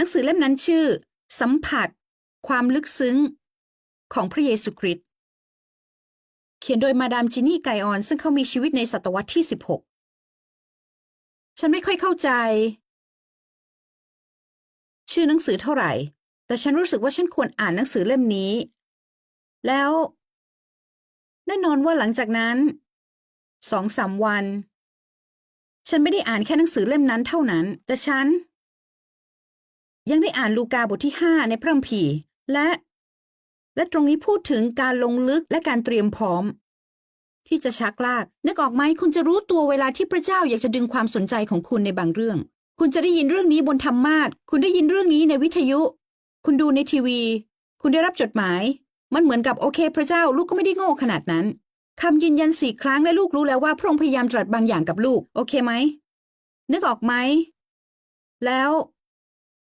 หนังสือเล่มนั้นชื่อ สัมผัส ความลึกซึ้ง ของพระเยซูคริสต์เขียนโดยมาดามจินี่ไกออน ซึ่งเขามีชีวิตในศตวรรษที่ 16 ฉันไม่ค่อยเข้าใจ ชื่อหนังสือเท่าไหร่ แต่ฉันรู้สึกว่าฉันควรอ่านหนังสือเล่มนี้ แล้ว แน่นอนว่าหลังจากนั้นสองสามวัน ฉันไม่ได้อ่านแค่หนังสือเล่มนั้นเท่านั้น แต่ฉัน ยังได้อ่านลูกาบทที่ห้าในพระคัมภีร์และ และตรงนี้พูดถึงการลงลึกและการเตรียมพร้อม ที่จะชักลาก นึกออกไหมคุณจะรู้ตัวเวลาที่พระเจ้าอยากจะดึงความสนใจของคุณในบางเรื่อง คุณจะได้ยินเรื่องนี้บนธรรมาสคุณได้ยินเรื่องนี้ในวิทยุ คุณดูในทีวี คุณได้รับจดหมาย มันเหมือนกับโอเค พระเจ้าลูกก็ไม่ได้โง่ขนาดนั้นคำยืนยันสี่ครั้งและลูกรู้แล้วว่าพระองค์พยายามตรัสบางอย่างกับลูก โอเคไหมนึกออกไหมแล้ว